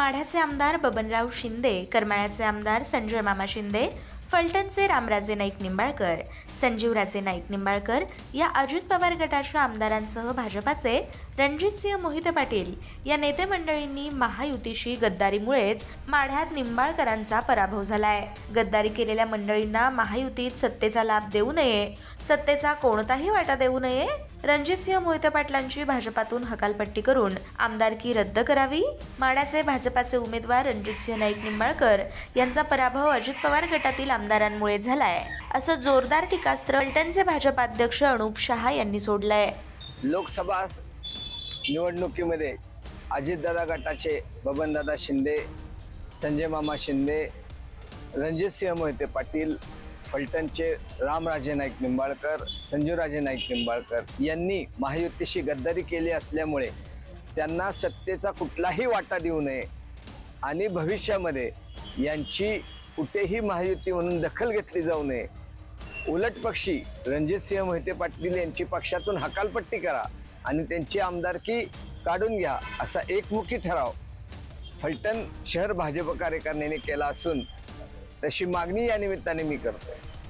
माढ्याचे आमदार बबनराव शिंदे करमाळ्याचे आमदार संजय मामा शिंदे फलटणचे रामराजे नाईक निंबाळकर संजीवराजे नाईक निंबाळकर या अजित पवार गटाच्या आमदारांसह भाजपाचे रणजितसिंह मोहित पाटील या नेते मंडळींनी महायुतीशी गद्दारीमुळेच माढ्यात निंबाळकरांचा पराभव झालाय. गद्दारी केलेल्या मंडळींना महायुतीत सत्तेचा लाभ देऊ नये सत्तेचा कोणताही वाटा देऊ नये रणजितसिंह मोहिते पाटलांची भाजपातून हकालपट्टी करून आमदारकी रद्द करावी. माड्याचे भाजपाचे उमेदवार रणजितसिंह नाईक निंबाळकर यांचा पराभव अजित पवार गटातील आमदारांमुळे झालाय. असं जोरदार टीकास्त्र फलटणचे भाजपाध्यक्ष अनुप शहा यांनी सोडलंय. लोकसभा निवडणुकीमध्ये अजितदादा गटाचे बबनदादा शिंदे संजय मामा शिंदे रणजितसिंह मोहिते पाटील फलटणचे रामराजे नाईक निंबाळकर संजूराजे नाईक निंबाळकर यांनी महायुतीशी गद्दारी केली असल्यामुळे त्यांना सत्तेचा कुठलाही वाटा देऊ नये आणि भविष्यामध्ये यांची कुठेही महायुती म्हणून दखल घेतली जाऊ नये. उलट पक्षी रणजितसिंह मोहिते पाटील यांची पक्षातून हकालपट्टी करा आणि त्यांची आमदारकी काढून घ्या असा एकमुखी ठराव फलटण शहर भाजप कार्यकारिणीने केला असून तशी मागणी या निमित्ताने मी करतोय.